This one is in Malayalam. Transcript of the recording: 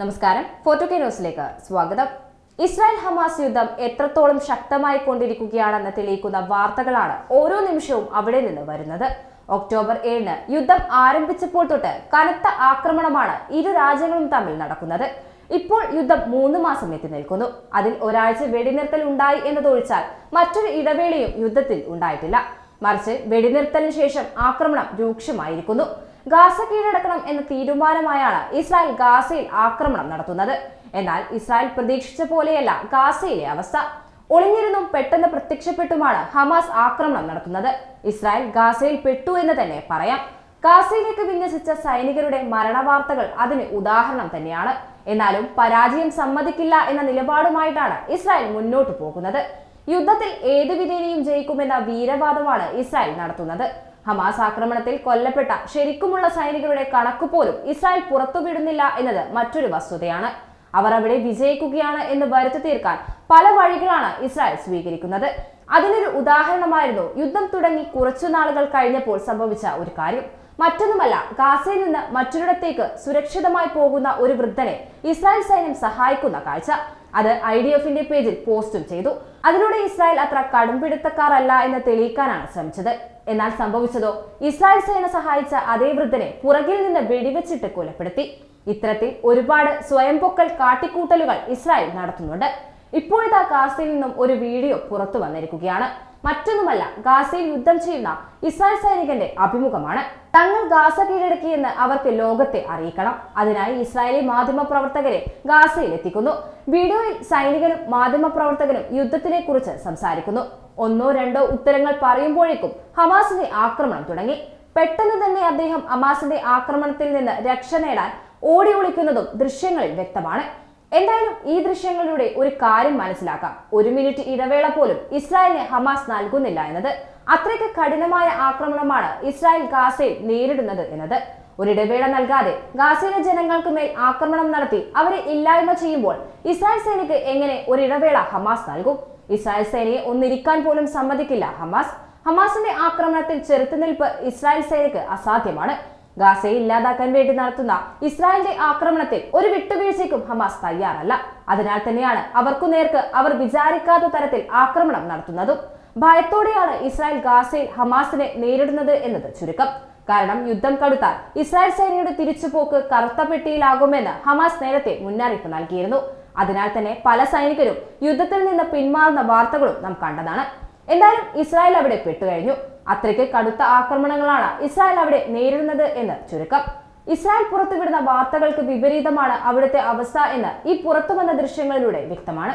നമസ്കാരം. ഫോർട്ടോ കെ ന്യൂസിലേക്ക് സ്വാഗതം. ഇസ്രായേൽ ഹമാസ് യുദ്ധം എത്രത്തോളം ശക്തമായി കൊണ്ടിരിക്കുകയാണെന്ന് തെളിയിക്കുന്ന വാർത്തകളാണ് ഓരോ നിമിഷവും അവിടെ നിന്ന് വരുന്നത്. ഒക്ടോബർ ഏഴിന് യുദ്ധം ആരംഭിച്ചപ്പോൾ തൊട്ട് കനത്ത ആക്രമണമാണ് ഇരു രാജ്യങ്ങളും തമ്മിൽ നടക്കുന്നത്. ഇപ്പോൾ യുദ്ധം മൂന്ന് മാസം എത്തി നിൽക്കുന്നു. അതിൽ ഒരാഴ്ച വെടിനിർത്തൽ ഉണ്ടായി എന്നതൊഴിച്ചാൽ മറ്റൊരു ഇടവേളയും യുദ്ധത്തിൽ ഉണ്ടായിട്ടില്ല. മറിച്ച് വെടിനിർത്തലിന് ശേഷം ആക്രമണം രൂക്ഷമായിരിക്കുന്നു. ഗാസ കീഴടക്കണം എന്ന തീരുമാനമായാണ് ഇസ്രായേൽ ഗാസയിൽ ആക്രമണം നടത്തുന്നത്. എന്നാൽ ഇസ്രായേൽ പ്രതീക്ഷിച്ച പോലെയല്ല ഗാസയിലെ അവസ്ഥ. ഒളിഞ്ഞിരുന്നും പെട്ടെന്ന് പ്രത്യക്ഷപ്പെട്ടുമാണ് ഹമാസ് ആക്രമണം നടത്തുന്നത്. ഇസ്രായേൽ ഗാസയിൽ പെട്ടു എന്ന് തന്നെ പറയാം. ഗാസയിലേക്ക് വിന്യസിച്ച സൈനികരുടെ മരണവാർത്തകൾ അതിന് ഉദാഹരണം തന്നെയാണ്. എന്നാലും പരാജയം സമ്മതിക്കില്ല എന്ന നിലപാടുമായിട്ടാണ് ഇസ്രായേൽ മുന്നോട്ടു പോകുന്നത്. യുദ്ധത്തിൽ ഏത് വിധേനയും ജയിക്കുമെന്ന വീരവാദമാണ് ഇസ്രായേൽ നടത്തുന്നത്. ഹമാസ് ആക്രമണത്തിൽ കൊല്ലപ്പെട്ട ശരിക്കുമുള്ള സൈനികരുടെ കണക്ക് പോലും ഇസ്രായേൽ പുറത്തുവിടുന്നില്ല എന്നത് മറ്റൊരു വസ്തുതയാണ്. അവർ അവിടെ വിജയിക്കുകയാണ് എന്ന് വരുത്തി തീർക്കാൻ പല വഴികളാണ് ഇസ്രായേൽ സ്വീകരിക്കുന്നത്. അതിനൊരു ഉദാഹരണമായിരുന്നു യുദ്ധം തുടങ്ങി കുറച്ചു നാളുകൾ കഴിഞ്ഞപ്പോൾ സംഭവിച്ച ഒരു കാര്യം. മറ്റൊന്നുമല്ല ഗാസയിൽ നിന്ന് മറ്റൊരിടത്തേക്ക് സുരക്ഷിതമായി പോകുന്ന ഒരു വൃദ്ധനെ ഇസ്രായേൽ സൈന്യം സഹായിക്കുന്ന കാഴ്ച. അത് ഐ ഡി എഫിന്റെ പേജിൽ പോസ്റ്റും ചെയ്തു. അതിലൂടെ ഇസ്രായേൽ അത്ര കടുംപിടുത്തക്കാരല്ല എന്ന് തെളിയിക്കാനാണ് ശ്രമിച്ചത്. എന്നാൽ സംഭവിച്ചതോ? ഇസ്രായേൽ സേന സഹായിച്ച അതേ വൃദ്ധനെ പുറകിൽ നിന്ന് വെടിവെച്ചിട്ട് കൊലപ്പെടുത്തി. ഇത്തരത്തിൽ ഒരുപാട് സ്വയം പൊക്കൽ കാട്ടിക്കൂട്ടലുകൾ ഇസ്രായേൽ നടത്തുന്നുണ്ട്. ഇപ്പോഴത്തെ കാസിൽ നിന്നും ഒരു വീഡിയോ പുറത്തു വന്നിരിക്കുകയാണ്. മറ്റൊന്നുമല്ല ഗാസയിൽ യുദ്ധം ചെയ്യുന്ന ഇസ്രായേൽ സൈനികന്റെ അഭിമുഖമാണ്. തങ്ങൾ ഗാസ കീഴടക്കിയെന്ന് അവർക്ക് ലോകത്തെ അറിയിക്കണം. അതിനായി ഇസ്രായേലി മാധ്യമ പ്രവർത്തകരെ ഗാസയിൽ എത്തിക്കുന്നു വീഡിയോയിൽ സൈനികനും മാധ്യമ പ്രവർത്തകനും യുദ്ധത്തിനെ കുറിച്ച് സംസാരിക്കുന്നു. ഒന്നോ രണ്ടോ ഉത്തരങ്ങൾ പറയുമ്പോഴേക്കും ഹമാസിന്റെ ആക്രമണം തുടങ്ങി. പെട്ടെന്ന് തന്നെ അദ്ദേഹം ഹമാസിന്റെ ആക്രമണത്തിൽ നിന്ന് രക്ഷ നേടാൻ ഓടി ഒളിക്കുന്നതും ദൃശ്യങ്ങളിൽ വ്യക്തമാണ്. എന്തായാലും ഈ ദൃശ്യങ്ങളിലൂടെ ഒരു കാര്യം മനസ്സിലാക്കാം. ഒരു മിനിറ്റ് ഇടവേള പോലും ഇസ്രായേലിന് ഹമാസ് നൽകുന്നില്ല എന്നത് അത്രയ്ക്ക് കഠിനമായ ആക്രമണമാണ് ഇസ്രായേൽ ഗാസയിൽ നേരിടുന്നത് എന്നത്. ഒരിടവേള നൽകാതെ ഗാസയിലെ ജനങ്ങൾക്ക് മേൽ ആക്രമണം നടത്തി അവരെ ഇല്ലായ്മ ചെയ്യുമ്പോൾ ഇസ്രായേൽ സേനയ്ക്ക് എങ്ങനെ ഒരിടവേള ഹമാസ് നൽകും? ഇസ്രായേൽ സേനയെ ഒന്നിരിക്കാൻ പോലും സമ്മതിക്കില്ല ഹമാസ്. ഹമാസിന്റെ ആക്രമണത്തിൽ ചെറുത്തുനിൽപ്പ് ഇസ്രായേൽ സേനയ്ക്ക് അസാധ്യമാണ്. ഗാസയെ ഇല്ലാതാക്കാൻ വേണ്ടി നടത്തുന്ന ഇസ്രായേലിന്റെ ആക്രമണത്തിൽ ഒരു വിട്ടുവീഴ്ചയ്ക്കും ഹമാസ് തയ്യാറല്ല. അതിനാൽ തന്നെയാണ് അവർക്കു നേർക്ക് അവർ വിചാരിക്കാത്ത തരത്തിൽ ആക്രമണം നടത്തുന്നതും. ഭയത്തോടെയാണ് ഇസ്രായേൽ ഗാസയിൽ ഹമാസിനെ നേരിടുന്നത് എന്നത് ചുരുക്കം. കാരണം യുദ്ധം കടുത്താൽ ഇസ്രായേൽ സേനയുടെ തിരിച്ചുപോക്ക് കറുത്ത പെട്ടിയിലാകുമെന്ന് ഹമാസ് നേരത്തെ മുന്നറിയിപ്പ് നൽകിയിരുന്നു. അതിനാൽ തന്നെ പല സൈനികരും യുദ്ധത്തിൽ നിന്ന് പിന്മാറുന്ന വാർത്തകളും നാം കണ്ടതാണ്. എന്തായാലും ഇസ്രായേൽ അവിടെ പെട്ടുകഴിഞ്ഞു അത്രയ്ക്ക് കടുത്ത ആക്രമണങ്ങളാണ് ഇസ്രായേൽ അവിടെ നേരിടുന്നത് എന്ന് ചുരുക്കം. ഇസ്രായേൽ പുറത്തുവിടുന്ന വാർത്തകൾക്ക് വിപരീതമാണ് അവിടുത്തെ അവസ്ഥ എന്ന് ഈ പുറത്തുവന്ന ദൃശ്യങ്ങളിലൂടെ വ്യക്തമാണ്.